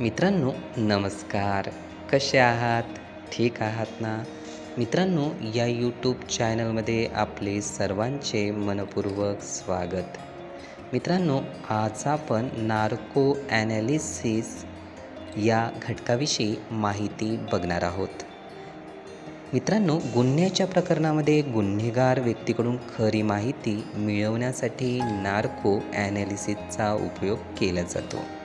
मित्रांनो नमस्कार. कसे आहात? ठीक आहात ना? मित्रांनो या यूट्यूब चॅनलमध्ये आपले सर्वांचे मनपूर्वक स्वागत. मित्रांनो आज आपण नार्को ॲनालिसिस या घटकाविषयी माहिती बघणार आहोत. मित्रांनो गुन्ह्याच्या प्रकरणामध्ये गुन्हेगार व्यक्तीकडून खरी माहिती मिळवण्यासाठी नार्को ॲनालिसिसचा उपयोग केला जातो.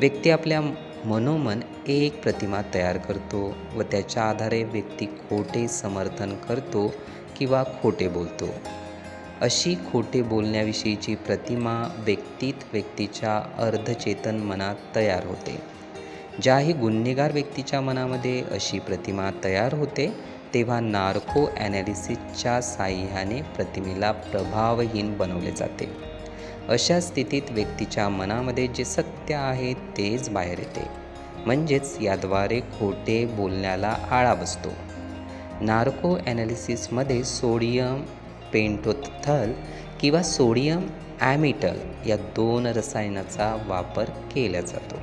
व्यक्ती आपल्या मनोमन एक प्रतिमा तयार करतो व त्याच्या आधारे व्यक्ती खोटे समर्थन करतो किंवा खोटे बोलतो. अशी खोटे बोलण्याविषयीची प्रतिमा व्यक्तीत व्यक्तीच्या अर्धचेतन मनात तयार होते. ज्याही गुन्हेगार व्यक्तीच्या मनामध्ये अशी प्रतिमा तयार होते तेव्हा नार्को ॲनालिसिसच्या साह्याने प्रतिमेला प्रभावहीन बनवले जाते. अशा स्थितीत व्यक्तीच्या मनामध्ये जे सत्य आहे तेच बाहेर येते. म्हणजेच याद्वारे खोटे बोलण्याला आळा बसतो. नार्को ॲनालिसिसमध्ये सोडियम पेंटोथल किंवा सोडियम ॲमिटल या दोन रसायनाचा वापर केला जातो.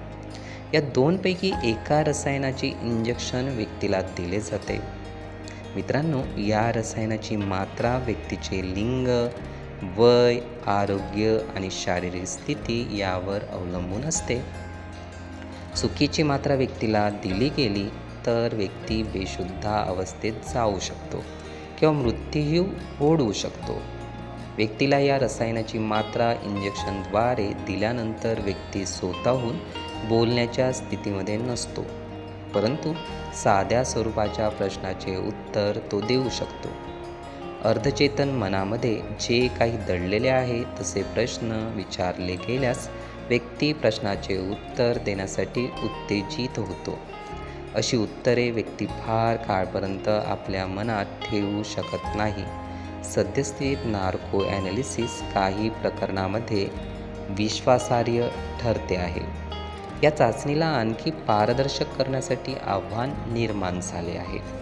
या दोनपैकी एका रसायनाचे इंजेक्शन व्यक्तीला दिले जाते. मित्रांनो या रसायनाची मात्रा व्यक्तीचे लिंग वय आरोग्य आणि शारीरिक स्थिती यावर अवलंबून असते. चुकीची मात्रा व्यक्तीला दिली गेली तर व्यक्ती बेशुद्ध अवस्थेत जाऊ शकतो किंवा मृत्यूही ओढवू शकतो. व्यक्तीला या रसायनाची मात्रा इंजेक्शनद्वारे दिल्यानंतर व्यक्ती स्वतःहून बोलण्याच्या स्थितीमध्ये नसतो परंतु साध्या स्वरूपाच्या प्रश्नाचे उत्तर तो देऊ शकतो. अर्धचेतन मनामध्ये जे काही दडलेले आहे तसे प्रश्न विचारले गेल्यास व्यक्ती प्रश्नाचे उत्तर देण्यासाठी उत्तेजित होतो. अशी उत्तरे व्यक्ती फार काळपर्यंत आपल्या मनात ठेवू शकत नाही. सद्यस्थितीत नार्को ॲनालिसिस काही प्रकरणामध्ये विश्वासार्ह ठरते आहे. या चाचणीला आणखी पारदर्शक करण्यासाठी आव्हान निर्माण झाले आहे.